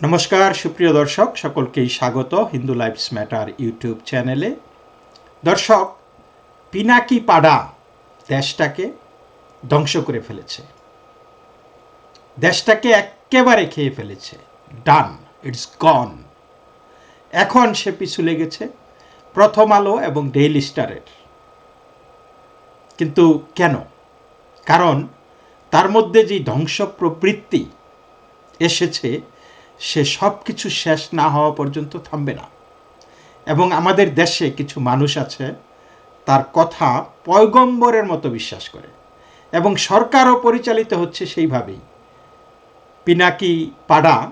নমস্কার, সুপ্রিয় দর্শক, সকলকেই স্বাগত হিন্দু লাইফস ম্যাটার ইউটিউব চ্যানেলে। দর্শক, পিনাকি পাড়া দেশটাকে ধ্বংস করে ফেলেছে। দেশটাকে একেবারে খেয়ে ফেলেছে। ডান ইটস গন এখন সে পিছু লেগেছে প্রথম আলো এবং ডেইলি স্টারের কিন্তু কেন? কারণ তার মধ্যে যে ধ্বংস প্রবৃত্তি এসেছে সে সব কিছু শেষ না হওয়া পর্যন্ত থামবে না। এবং আমাদের দেশে কিছু মানুষ আছে, তার কথা পয়গম্বরের মতো বিশ্বাস করে। এবং সরকারও পরিচালিত হচ্ছে সেইভাবেই। পিনাকি পাড়া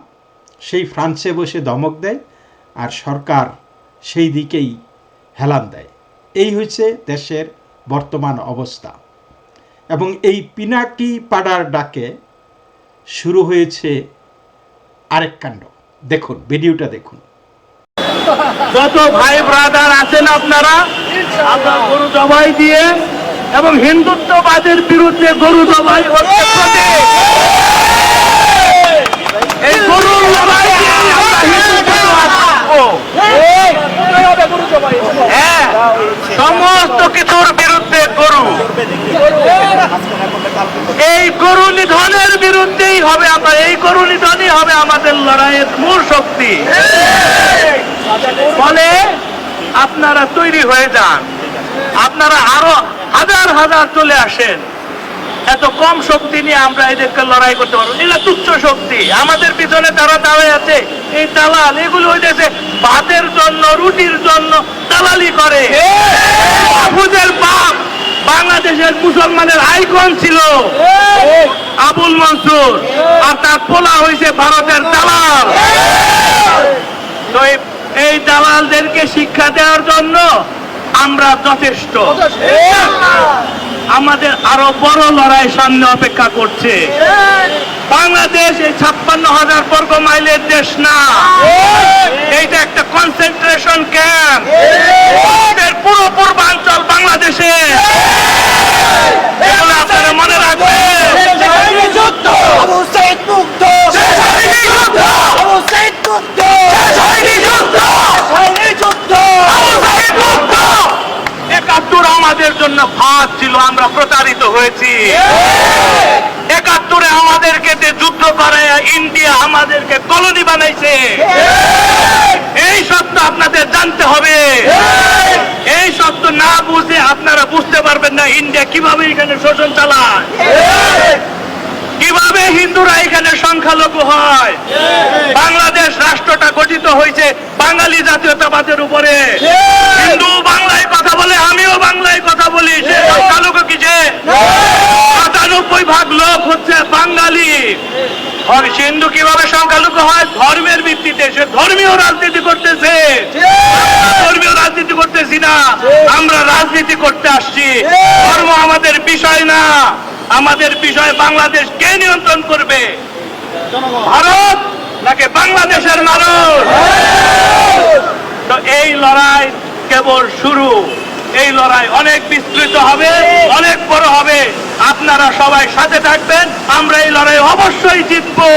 সেই ফ্রান্সে বসে দমক দেয় আর সরকার সেই দিকেই হেলান দেয়। এই হচ্ছে দেশের বর্তমান অবস্থা। এবং এই পিনাকি পাড়ার ডাকে শুরু হয়েছে আরেক কাণ্ড দেখুন ভিডিওটা দেখুন যত ভাই ব্রাদার আছেন আপনারা আপনার গরু জবাই দিয়ে এবং হিন্দুত্ববাদের বিরুদ্ধে গরু জবাই হচ্ছে এই হিন্দুত্ব আসব। হ্যাঁ সমস্ত কিছুর বিরুদ্ধে গরু। এই গরু নিধনের বিরুদ্ধেই হবে আমরা, এই গরু নিধনই হবে আমাদের লড়াইয়ের মূল শক্তি। ফলে আপনারা তৈরি হয়ে যান। আপনারা আরও হাজার হাজার চলে আসেন। এত কম শক্তি নিয়ে আমরা এদেরকে লড়াই করতে পারব। এগুলো তুচ্ছ শক্তি। আমাদের পিছনে তারা দাঁড়ায় আছে। এই দালাল এগুলো হইতেছে ভাতের জন্য রুটির জন্য দালালি করে। মাহফুজের বাপ বাংলাদেশের মুসলমানের আইকন ছিল। আবুল মনসুর। আর তার পোলা হয়েছে ভারতের দালাল। তো এই- এই দালালদেরকে শিক্ষা দেওয়ার জন্য আমরা যথেষ্ট। আমাদের আরও বড় লড়াই সামনে অপেক্ষা করছে। বাংলাদেশ এই ছাপ্পান্ন হাজার বর্গ মাইলের দেশ না এইটা একটা কনসেন্ট্রেশন ক্যাম্প পুরো পূর্বাঞ্চল বাংলাদেশে এগুলো আপনারা মনে রাখবেন আবু সাইদ মুক্ত হয়নি যুদ্ধ! আবু সাইদ মুক্ত হয়নি যুদ্ধ! হয়নি যুদ্ধ একাত্তর আমাদের জন্য ফাঁদ ছিল আমরা প্রতারিত হয়েছি একাত্তরে আমাদেরকে যে যুদ্ধ করে ইন্ডিয়া আমাদেরকে কলোনি বানাইছে এই সত্য আপনাদের জানতে হবে এই সত্য না বুঝে আপনারা বুঝতে ইন্ডিয়া কীভাবে এখানে শোষণ চালায়? কীভাবে হিন্দুরা এখানে সংখ্যালঘু হয়? বাংলাদেশ রাষ্ট্রটা গঠিত হয়েছে বাঙালি জাতীয়তাবাদের উপরে। হিন্দু বাংলায় কথা বলে, আমিও বাংলায় কথা বলি। সে সংখ্যালঘু কি যে? সাতানব্বই ভাগ লোক হচ্ছে বাঙালি। হিন্দু কীভাবে সংখ্যালঘু হয়? ধর্মের ভিত্তিতে। সে ধর্মীয় রাজনীতি করতেছে। ধর্মীয় রাজনীতি করতেছি না। আমরা রাজনীতি করতে আসছি। ধর্ম আমাদের বিষয় না। আমাদের বিষয় বাংলাদেশ কে নিয়ন্ত্রণ করবে? ভারত নাকি বাংলাদেশের মানুষ? তো এই লড়াই কেবল শুরু। এই লড়াই অনেক বিস্তৃত হবে, অনেক বড় হবে। আপনারা সবাই সাথে থাকবেন, আমরা এই লড়াই অবশ্যই জিতবো।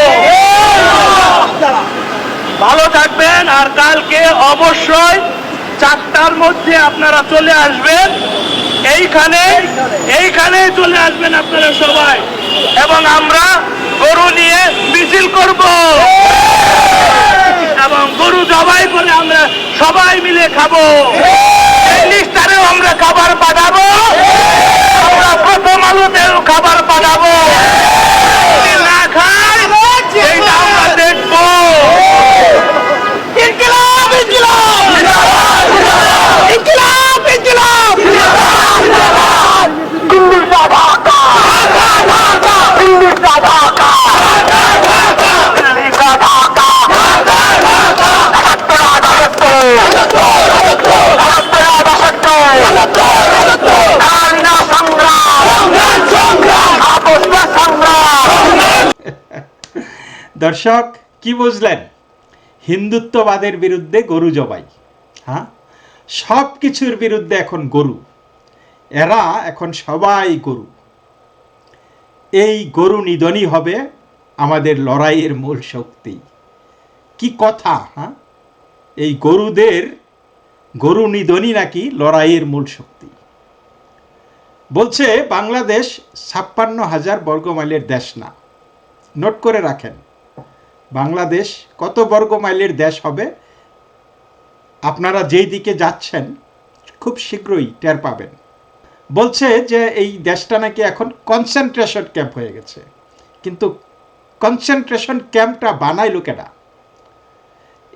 ভালো থাকবেন, আর কালকে অবশ্যই চারটার মধ্যে আপনারা চলে আসবেন। এইখানে এইখানে চলে আসবেন আপনারা সবাই। এবং আমরা গরু নিয়ে মিছিল করব এবং গরু জবাই করে আমরা সবাই মিলে খাব এই লিস্টারেও আমরা খাবার পাঠাবো আমরা প্রথম আলোতেও খাবার পাঠাবো যদি না খাই সেইটা আমরা দেখব ইনকিলাব ইনকিলাব ইনকিলাব ইনকিলাব হিন্দুস্তান ঢাকা হিন্দুস্তান ঢাকা দর্শক, কি বুঝলেন? হিন্দুত্ববাদের বিরুদ্ধে গরু জবাই হ্যাঁ? সব কিছুর বিরুদ্ধে এখন গরু, এরা এখন সবাই গরু। এই গরু নিধনই হবে আমাদের লড়াইয়ের মূল শক্তি। কি কথা হ্যাঁ? এই গরুদের, গরু নিধনই নাকি লড়াইয়ের মূল শক্তি। বলছে, বাংলাদেশ ছাপ্পান্ন হাজার বর্গমাইলের দেশ না। নোট করে রাখেন। বাংলাদেশ কত বর্গ মাইলের দেশ হবে? আপনারা যেই দিকে যাচ্ছেন, খুব শীঘ্রই টের পাবেন। বলছে যে এই দেশটা নাকি এখন কনসেন্ট্রেশন ক্যাম্প হয়ে গেছে। কিন্তু কনসেন্ট্রেশন ক্যাম্পটা বানাই লোকেরা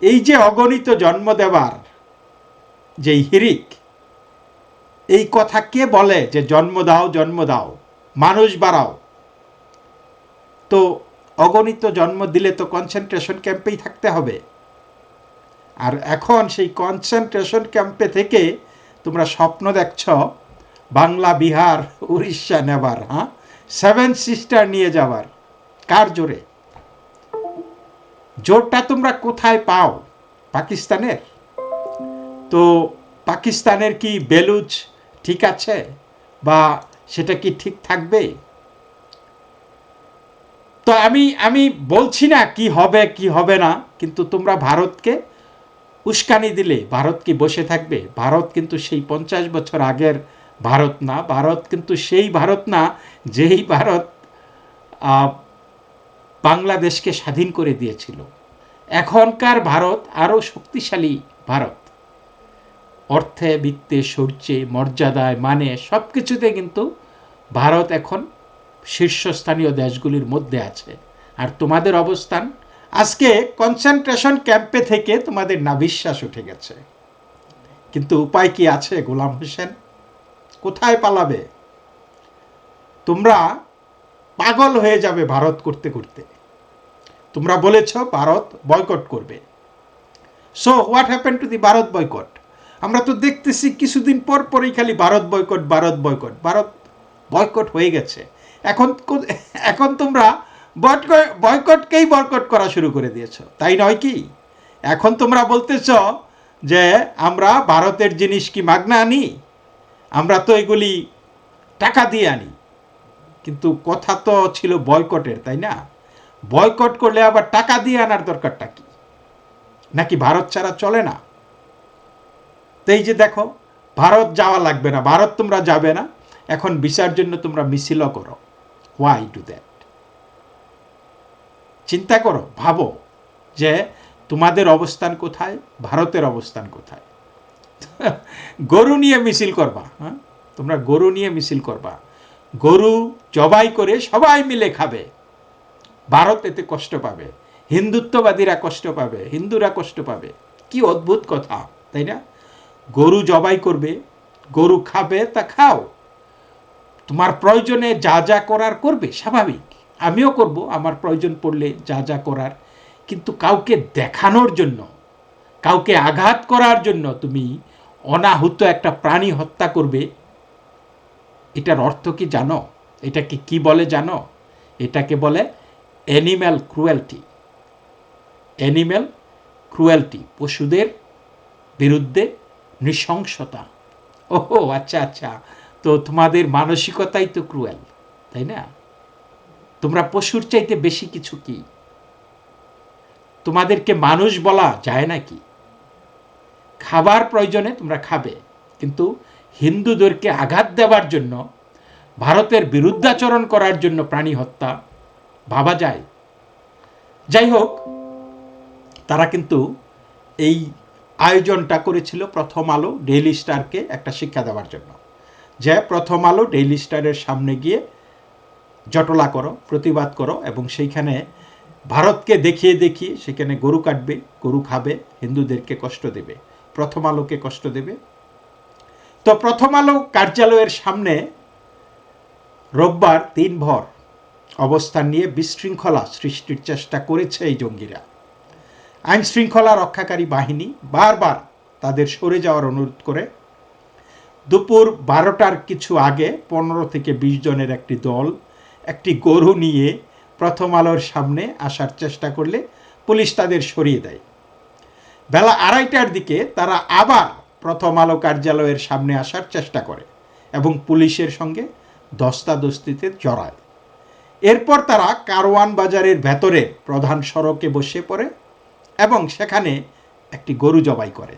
এই যে অগণিত জন্ম দেওয়ার যে হিরিক, এই কথা কে বলে যে জন্ম দাও জন্ম দাও, মানুষ বাড়াও? তো অগণিত জন্ম দিলে তো কনসেন্ট্রেশন ক্যাম্পেই থাকতে হবে। আর এখন সেই কনসেন্ট্রেশন ক্যাম্পে থেকে তোমরা স্বপ্ন দেখছ, বাংলা, বিহার, উড়িষ্যা নেবার হ্যাঁ? সেভেন সিস্টার নিয়ে যাবার কার জোরে? জোরটা তোমরা কোথায় পাও? পাকিস্তানের? তো পাকিস্তানের কি বেলুচ ঠিক আছে? বা সেটা কি ঠিক থাকবে? তো আমি আমি বলছি না কি হবে কি হবে না, কিন্তু তোমরা ভারতকে উস্কানি দিলে, ভারত কি বসে থাকবে? ভারত কিন্তু সেই পঞ্চাশ বছর আগের ভারত না। ভারত কিন্তু সেই ভারত না, যেই ভারত বাংলাদেশকে স্বাধীন করে দিয়েছিল। এখনকার ভারত আরও শক্তিশালী ভারত। অর্থে, বিত্তে, শৌর্যে, মর্যাদায় মানে সব কিছুতে কিন্তু ভারত এখন শীর্ষস্থানীয় দেশগুলির মধ্যে আছে। আর তোমাদের অবস্থান? আজকে কনসেন্ট্রেশন ক্যাম্পে থেকে তোমাদের নাবিশ্বাস উঠে গেছে। কিন্তু উপায় কি আছে, গোলাম হোসেন? কোথায় পালাবে? তোমরা পাগল হয়ে যাবে ভারত করতে করতে। তোমরা বলেছ, ভারত বয়কট করবে। So what happen to the Bharat boycott আমরা তো দেখতেছি কিছুদিন পর পরই খালি Bharat boycott Bharat boycott Bharat boycott হয়ে গেছে। এখন এখন তোমরা বয়কট- বয়কটকেই বয়কট করা শুরু করে দিয়েছ, তাই নয় কি? এখন তোমরা বলতেছ যে আমরা ভারতের জিনিস কি মাগনা আনি? আমরা তো এগুলি টাকা দিয়ে আনি। কিন্তু কথা তো ছিল বয়কটের, তাই না? বয়কট করলে আবার টাকা দিয়ে আনার দরকারটা কি? নাকি ভারত ছাড়া চলে না? তো এই যে দেখো, ভারত যাওয়া লাগবে না, ভারত তোমরা যাবে না, এখন বিচার জন্য তোমরা মিছিলও করো। হোয়াই ডু দ্যাট চিন্তা করো, ভাবো যে তোমাদের অবস্থান কোথায়, ভারতের অবস্থান কোথায়? গরু নিয়ে মিছিল করবা হ্যাঁ? তোমরা গরু নিয়ে মিছিল করবা। গরু জবাই করে সবাই মিলে খাবে। ভারত এতে কষ্ট পাবে। হিন্দুত্ববাদীরা কষ্ট পাবে, হিন্দুরা কষ্ট পাবে। কি অদ্ভুত কথা, তাই না? গরু জবাই করবে, গরু খাবে তা খাও। তোমার প্রয়োজনে যা যা করার করবে, স্বাভাবিক। আমিও করব, আমার প্রয়োজন পড়লে যা যা করার। কিন্তু কাউকে দেখানোর জন্য, কাউকে আঘাত করার জন্য তুমি অনাহুত একটা প্রাণী হত্যা করবে। এটার অর্থ কি জানো? এটাকে কি বলে জানো? এটাকে বলে অ্যানিম্যাল ক্রুয়েলটি অ্যানিম্যাল ক্রুয়েলটি পশুদের বিরুদ্ধে নৃশংসতা। ওহো আচ্ছা আচ্ছা। তো তোমাদের মানসিকতাই তো ক্রুয়েল, তাই না? তোমরা পশুর চাইতে বেশি কিছু কি? তোমাদেরকে মানুষ বলা যায় নাকি খাবার প্রয়োজনে তোমরা খাবে, কিন্তু হিন্দুদেরকে আঘাত দেওয়ার জন্য, ভারতের বিরুদ্ধাচরণ করার জন্য প্রাণী হত্যা ভাবা যায়। যাই হোক, তারা কিন্তু এই আয়োজনটা করেছিল প্রথম আলো, ডেইলি স্টারকে একটা শিক্ষা দেওয়ার জন্য। যে প্রথম আলো ডেইলি স্টারের সামনে গিয়ে জটলা করো, প্রতিবাদ করো এবং সেইখানে ভারতকে দেখিয়ে দেখিয়ে সেখানে গরু কাটবে, গরু খাবে, হিন্দুদেরকে কষ্ট দেবে, প্রথম আলোকে কষ্ট দেবে। তো প্রথম আলো কার্যালয়ের সামনে রোববার তিন ভর অবস্থান নিয়ে বিশৃঙ্খলা সৃষ্টির চেষ্টা করেছে এই জঙ্গিরা। আইন শৃঙ্খলা রক্ষাকারী বাহিনী বারবার তাদের সরে যাওয়ার অনুরোধ করে দুপুর বারোটার কিছু আগে পনেরো থেকে বিশ জনের একটি দল একটি গরু নিয়ে প্রথম আলোর সামনে আসার চেষ্টা করলে পুলিশ তাদের সরিয়ে দেয়। বেলা আড়াইটার দিকে তারা আবার প্রথম আলো কার্যালয়ের সামনে আসার চেষ্টা করে এবং পুলিশের সঙ্গে দস্তাদস্তিতে জড়ায়। এরপর তারা কারওয়ান বাজারের ভেতরে প্রধান সড়কে বসে পড়ে এবং সেখানে একটি গরু জবাই করে।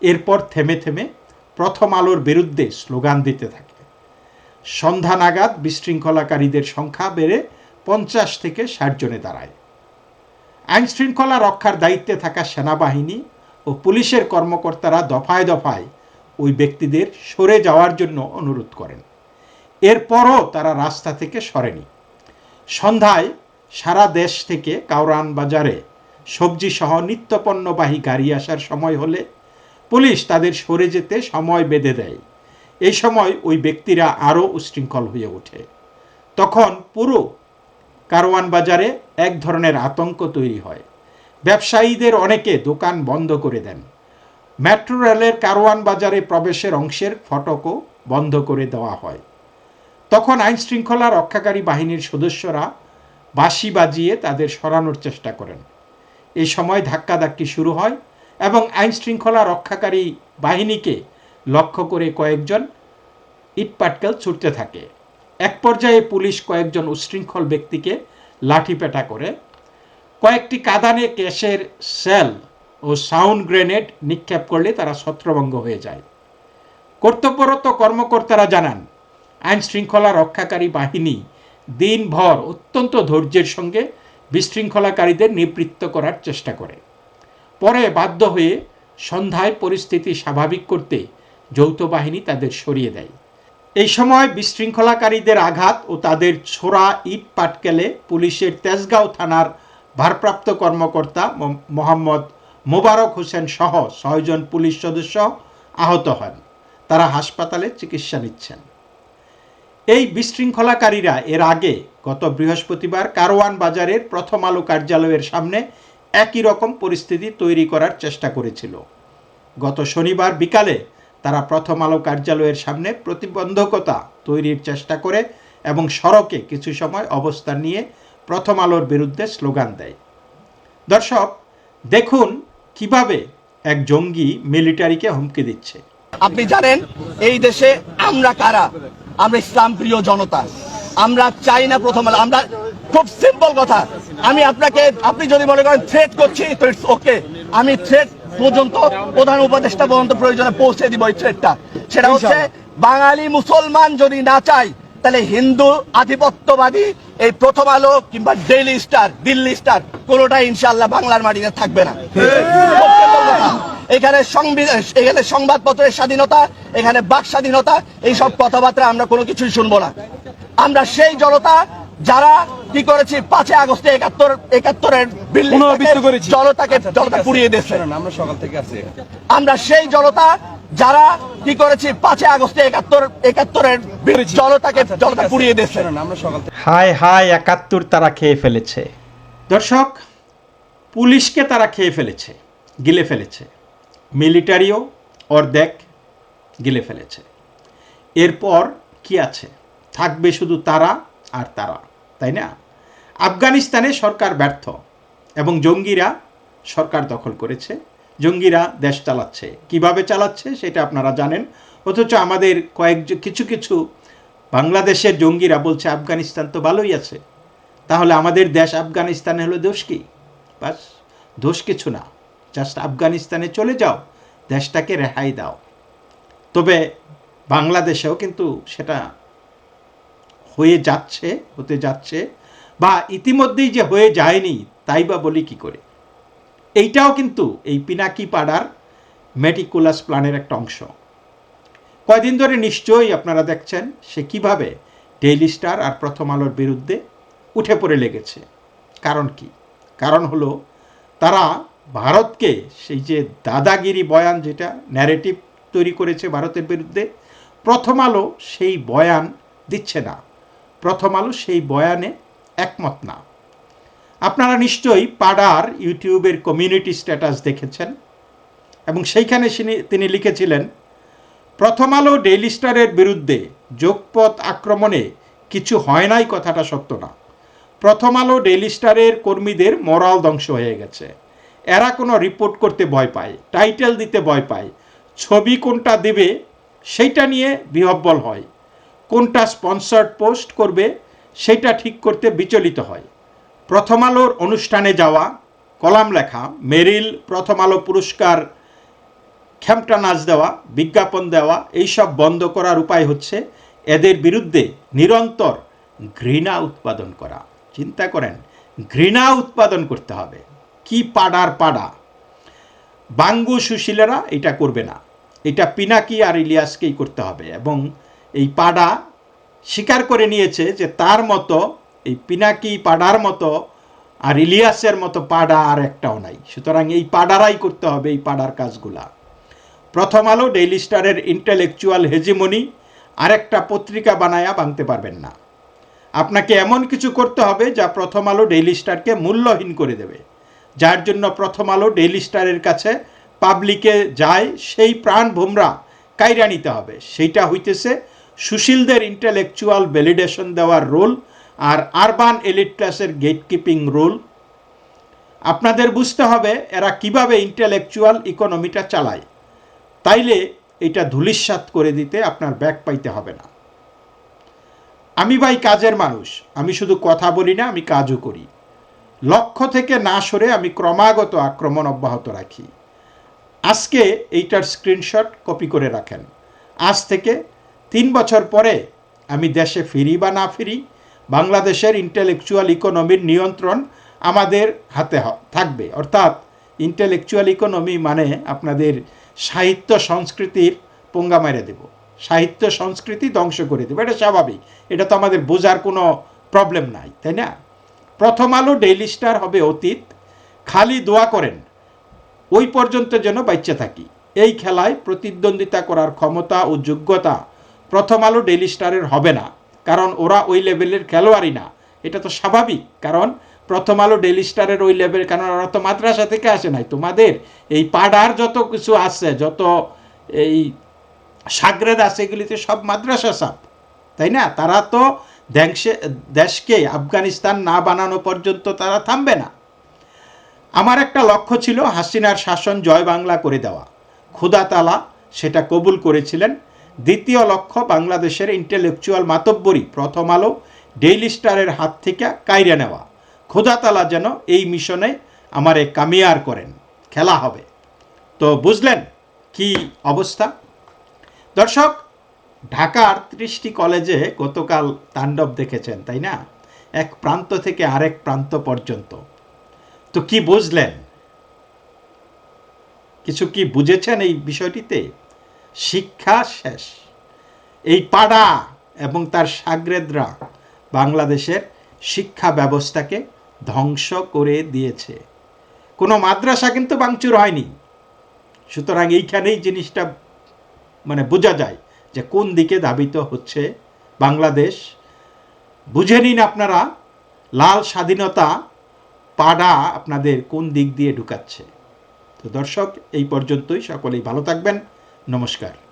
এরপর থেমে থেমে প্রথম আলোর বিরুদ্ধে স্লোগান দিতে থাকে। সন্ধ্যা নাগাদ বিশৃঙ্খলাকারীদের সংখ্যা বেড়ে পঞ্চাশ থেকে ষাট জনে দাঁড়ায়। আইন শৃঙ্খলা রক্ষার দায়িত্বে থাকা সেনাবাহিনী ও পুলিশের কর্মকর্তারা দফায় দফায় ওই ব্যক্তিদের সরে যাওয়ার জন্য অনুরোধ করেন। এরপরও তারা রাস্তা থেকে সরেনি। সন্ধ্যায় সারা দেশ থেকে কাউরান বাজারে সবজি সহ নিত্যপণ্যবাহী গাড়ি আসার সময় হলে পুলিশ তাদের সরে যেতে সময় বেঁধে দেয়। এই সময় ওই ব্যক্তিরা আরও উশৃঙ্খল হয়ে ওঠে। তখন পুরো কারওয়ান বাজারে এক ধরনের আতঙ্ক তৈরি হয়। ব্যবসায়ীদের অনেকে দোকান বন্ধ করে দেন। মেট্রো রেলের কারওয়ান বাজারে প্রবেশের অংশের ফটকও বন্ধ করে দেওয়া হয়। তখন আইন শৃঙ্খলা রক্ষাকারী বাহিনীর সদস্যরা বাঁশি বাজিয়ে তাদের সরানোর চেষ্টা করেন। এই সময় ধাক্কাধাক্কি শুরু হয় এবং আইন শৃঙ্খলা রক্ষাকারী বাহিনীকে লক্ষ্য করে কয়েকজন ইটপাটকেল ছুটতে থাকে। এক পর্যায়ে পুলিশ কয়েকজন উশৃঙ্খল ব্যক্তিকে লাঠিপেটা করে। কয়েকটি কাঁদানে গ্যাসের সেল ও সাউন্ড গ্রেনেড নিক্ষেপ করলে তারা ছত্রভঙ্গ হয়ে যায়। কর্তব্যরত কর্মকর্তারা জানান আইন শৃঙ্খলা রক্ষাকারী বাহিনী দিনভর অত্যন্ত ধৈর্যের সঙ্গে বিশৃঙ্খলাকারীদের নিবৃত্ত করার চেষ্টা করে। পরে বাধ্য হয়ে সন্ধ্যায় পরিস্থিতি স্বাভাবিক করতে যৌথ বাহিনী তাদের সরিয়ে দেয়। এই সময় বিশৃঙ্খলাকারীদের আঘাত ও তাদের ছোড়া ইট পাটকেলে পুলিশের তেজগাঁও থানার ভারপ্রাপ্ত কর্মকর্তা মোহাম্মদ মোবারক হোসেন সহ ছয়জন পুলিশ সদস্য আহত হন। তারা হাসপাতালে চিকিৎসা নিচ্ছেন। এই বিশৃঙ্খলাকারীরা এর আগে গত বৃহস্পতিবার কারওয়ান বাজারের প্রথম আলো কার্যালয়ের সামনে একই রকম পরিস্থিতি তৈরি করার চেষ্টা করেছিল। গত শনিবার বিকালে তারা প্রথম আলো কার্যালয়ের সামনে প্রতিবন্ধকতা তৈরির চেষ্টা করে এবং সড়কে কিছু সময় অবস্থান নিয়ে প্রথম আলোর বিরুদ্ধে স্লোগান দেয়। দর্শক, দেখুন কীভাবে এক জঙ্গি মিলিটারিকে হুমকি দিচ্ছে। আপনি জানেন, এই দেশে আমরা কারা? আমরা ইসলাম প্রিয় জনতা। আমরা চাই না প্রথম আলো। আমরা খুব সিম্পল কথা। আমি আপনাকে আপনি যদি মনে করেন থ্রেট করছি তো ইটস ওকে আমি থ্রেট পর্যন্ত প্রধান উপদেষ্টা পর্যন্ত প্রয়োজনে পৌঁছে দিব এই থ্রেটটা সেটা হচ্ছে বাঙালি মুসলমান যদি না চাই তাহলে হিন্দু আধিপত্যবাদী এই প্রথম আলো কিংবা ডেইলি স্টার দিল্লি স্টার কোনোটাই ইনশাল্লাহ বাংলার মাটিতে থাকবে না। এখানে সংবিধান এখানে সংবাদপত্রের স্বাধীনতা এখানে বাক স্বাধীনতা এইসব কথাবার্তা আমরা কোনো কিছুই শুনব না। আমরা সেই জনতা যারা কি করেছি পাঁচই আগস্টে একাত্তর একাত্তরের বিল্ডিং পুনরাবৃত্তি করেছি। জনতাকে জনতা পুড়িয়ে দিয়েছে। আমরা সকাল থেকে আছি। আমরা সেই জনতা যারা কি করেছি পাঁচই আগস্টে একাত্তর একাত্তরের জনতাকে জনতা পুড়িয়ে দিয়েছে। আমরা সকাল থেকে হায় হায় একাত্তর তারা খেয়ে ফেলেছে। দর্শক পুলিশকে তারা খেয়ে ফেলেছে গিলে ফেলেছে। মিলিটারিও অর্ধেক গিলে ফেলেছে। এরপর কি আছে? থাকবে শুধু তারা আর তারা, তাই না? আফগানিস্তানে সরকার ব্যর্থ এবং জঙ্গিরা সরকার দখল করেছে। জঙ্গিরা দেশ চালাচ্ছে। কীভাবে চালাচ্ছে সেটা আপনারা জানেন। অথচ আমাদের কয়েক কিছু কিছু বাংলাদেশের জঙ্গিরা বলছে, আফগানিস্তান তো ভালোই আছে। তাহলে আমাদের দেশ আফগানিস্তানে হলো দোষ কি? বাস, দোষ কিছু না। জাস্ট আফগানিস্তানে চলে যাও, দেশটাকে রেহাই দাও। তবে বাংলাদেশেও কিন্তু সেটা হয়ে যাচ্ছে, হতে যাচ্ছে, বা ইতিমধ্যেই যে হয়ে যায়নি, তাই বা বলি কি করে? এইটাও কিন্তু এই পিনাকি পাড়ার মেটিকুলাস প্ল্যানের একটা অংশ। কয়দিন ধরে নিশ্চয়ই আপনারা দেখছেন সে কীভাবে ডেইলি স্টার আর প্রথম আলোর বিরুদ্ধে উঠে পড়ে লেগেছে। কারণ কি? কারণ হলো তারা ভারতকে সেই যে দাদাগিরি বয়ান যেটা ন্যারেটিভ তৈরি করেছে ভারতের বিরুদ্ধে, প্রথম আলো সেই বয়ান দিচ্ছে না। প্রথম আলো সেই বয়ানে একমত না। আপনারা নিশ্চয়ই পাড়ার ইউটিউবের কমিউনিটি স্ট্যাটাস দেখেছেন এবং সেইখানে তিনি লিখেছিলেন, প্রথম আলো ডেইলি স্টারের বিরুদ্ধে যোগপথ আক্রমণে কিছু হয় নাই কথাটা সত্য না। প্রথম আলো ডেইলি স্টারের কর্মীদের মরাল ধ্বংস হয়ে গেছে। এরা কোনো রিপোর্ট করতে ভয় পায় টাইটেল দিতে ভয় পায়, ছবি কোনটা দেবে সেইটা নিয়ে বিহব্বল হয়। কোনটা স্পন্সার্ড পোস্ট করবে, সেটা ঠিক করতে বিচলিত হয়। প্রথম আলোর অনুষ্ঠানে যাওয়া, কলাম লেখা, মেরিল প্রথম আলো পুরস্কার খেমটা নাচ দেওয়া, বিজ্ঞাপন দেওয়া, এইসব বন্ধ করার উপায় হচ্ছে এদের বিরুদ্ধে নিরন্তর ঘৃণা উৎপাদন করা। চিন্তা করেন, ঘৃণা উৎপাদন করতে হবে। কি পাড়ার পাড়া? বাঙ্গু সুশীলেরা এটা করবে না। এটা পিনাকি আর ইলিয়াসকেই করতে হবে এবং এই পাড়া স্বীকার করে নিয়েছে যে তার মতো, এই পিনাকি পাড়ার মতো আর ইলিয়াসের মতো পাড়া আর একটাও নাই। সুতরাং এই পাড়ারাই করতে হবে এই পাড়ার কাজগুলা। প্রথম আলো ডেইলি স্টারের ইন্টেলেকচুয়াল হেজিমনি আরেকটা পত্রিকা বানায়া ভাঙতে পারবেন না। আপনাকে এমন কিছু করতে হবে যা প্রথম আলো ডেইলি স্টারকে মূল্যহীন করে দেবে। যার জন্য প্রথম আলো ডেইলি স্টারের কাছে পাবলিকে যায়, সেই প্রাণ ভোমরা কাইরা নিতে হবে। সেইটা হইতেছে সুশীলদের ইন্টেলেকচুয়াল ভ্যালিডেশন দেওয়ার রোল আর আরবান এলিট ক্লাসের গেটকিপিং রোল আপনাদের বুঝতে হবে এরা কীভাবে ইন্টেলেকচুয়াল ইকোনমিটা চালায়। তাইলে এটা ধুলিস্বাত করে দিতে আপনার ব্যাক পাইতে হবে না। আমি ভাই কাজের মানুষ, আমি শুধু কথা বলি না, আমি কাজও করি। লক্ষ্য থেকে না সরে আমি ক্রমাগত আক্রমণ অব্যাহত রাখি। আজকে এইটার স্ক্রিনশট কপি করে রাখেন। আজ থেকে তিন বছর পরে আমি দেশে ফিরি বা না ফিরি, বাংলাদেশের ইন্টেলেকচুয়াল ইকোনমির নিয়ন্ত্রণ আমাদের হাতে থাকবে। অর্থাৎ ইন্টেলেকচুয়াল ইকোনমি মানে আপনাদের সাহিত্য সংস্কৃতির পোঙ্গা মেরে দেব। সাহিত্য সংস্কৃতি ধ্বংস করে দেবো। এটা স্বাভাবিক। এটা তো আমাদের বোঝার কোনো প্রবলেম নাই, তাই না? প্রথম আলো ডেইলি স্টার হবে অতীত। খালি দোয়া করেন, ওই পর্যন্ত যেন বাচ্চা থাকি। এই খেলায় প্রতিদ্বন্দ্বিতা করার ক্ষমতা ও যোগ্যতা প্রথম আলো ডেইলি স্টারের হবে না। কারণ ওরা ওই লেভেলের খেলোয়াড়ই না। এটা তো স্বাভাবিক। কারণ প্রথম আলো ডেইলি স্টারের ওই লেভেল কারণ ওরা তো মাদ্রাসা থেকে আসে নাই। তোমাদের এই পাড়ার যত কিছু আছে, যত এই সাগরেদ আছে, এগুলিতে সব মাদ্রাসা সাপ তাই না? তারা তো দেশে দেশকে আফগানিস্তান না বানানো পর্যন্ত তারা থামবে না। আমার একটা লক্ষ্য ছিল হাসিনার শাসন জয় বাংলা করে দেওয়া। খুদা তালা সেটা কবুল করেছিলেন। দ্বিতীয় লক্ষ্য বাংলাদেশের ইন্টেলেকচুয়াল মাতব্বরী, প্রথম আলো, ডেইলি স্টারের হাত থেকে কাইরে নেওয়া। খোদা তালা যেন এই মিশনে আমারে কামিয়ার করেন। খেলা হবে। তো বুঝলেন কি অবস্থা? দর্শক, ঢাকার ত্রিশটি কলেজে গতকাল তাণ্ডব দেখেছেন, তাই না? এক প্রান্ত থেকে আরেক প্রান্ত পর্যন্ত। তো কি বুঝলেন? কিছু কি বুঝেছেন এই বিষয়টিতে? শিক্ষা শেষ। এই পাড়া এবং তার সাগরেদরা বাংলাদেশের শিক্ষা ব্যবস্থাকে ধ্বংস করে দিয়েছে। কোনো মাদ্রাসা কিন্তু বাংচুর হয়নি। সুতরাং এইখানেই জিনিসটা মানে বোঝা যায় যে কোন দিকে ধাবিত হচ্ছে বাংলাদেশ। বুঝে নিন আপনারা লাল স্বাধীনতা পাড়া আপনাদের কোন দিক দিয়ে ঢুকাচ্ছে। তো দর্শক, এই পর্যন্তই। সকলেই ভালো থাকবেন। নমস্কার